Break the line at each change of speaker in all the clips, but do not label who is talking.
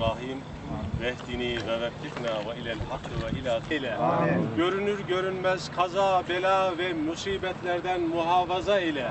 rahim. Vehdini ve veffikna ve ilel hakkı ve ila ile. Görünür görünmez kaza, bela ve musibetlerden muhafaza ile.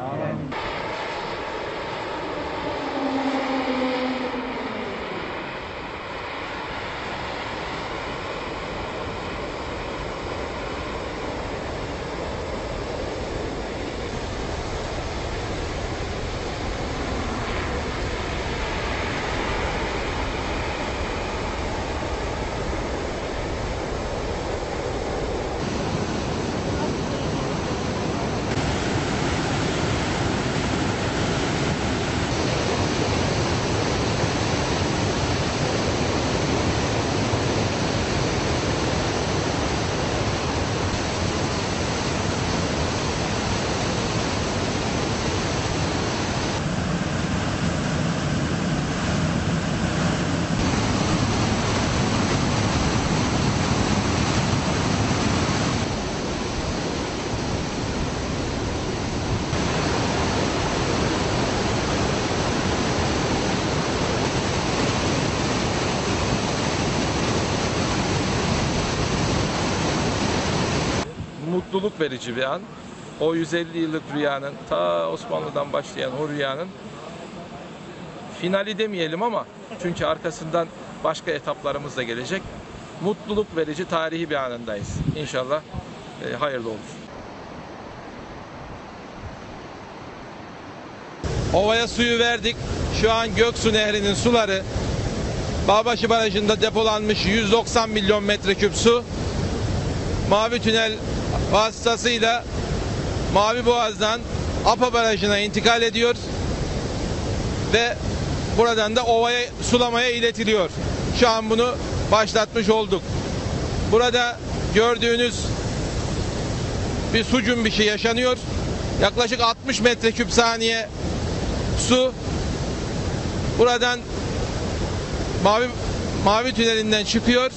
Mutluluk verici bir an. O 150 yıllık rüyanın, ta Osmanlı'dan başlayan o rüyanın finali demeyelim ama çünkü arkasından başka etaplarımız da gelecek. Mutluluk verici tarihi bir anındayız. İnşallah e, hayırlı olur. Ovaya suyu verdik. Şu an Göksu Nehri'nin suları Bağbaşı Barajı'nda depolanmış 190 milyon metreküp su Mavi Tünel vasıtasıyla Mavi Boğaz'dan Apa Barajı'na intikal ediyor ve buradan da ovaya sulamaya iletiliyor. Şu an bunu başlatmış olduk. Burada gördüğünüz bir su cümbüşü yaşanıyor. Yaklaşık 60 metreküp saniye su buradan Mavi Mavi Tüneli'nden çıkıyor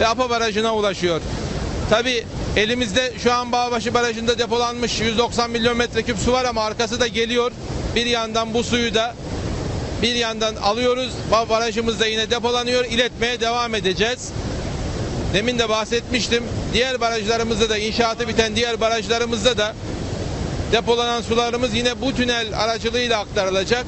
ve Apa Barajı'na ulaşıyor. Tabi elimizde şu an Bağbaşı Barajı'nda depolanmış 190 milyon metreküp su var ama arkası da geliyor. Bir yandan bu suyu da bir yandan alıyoruz. Ba- Barajımızda yine depolanıyor. İletmeye devam edeceğiz. Demin de bahsetmiştim. Diğer barajlarımızda da inşaatı biten diğer barajlarımızda da depolanan sularımız yine bu tünel aracılığıyla aktarılacak.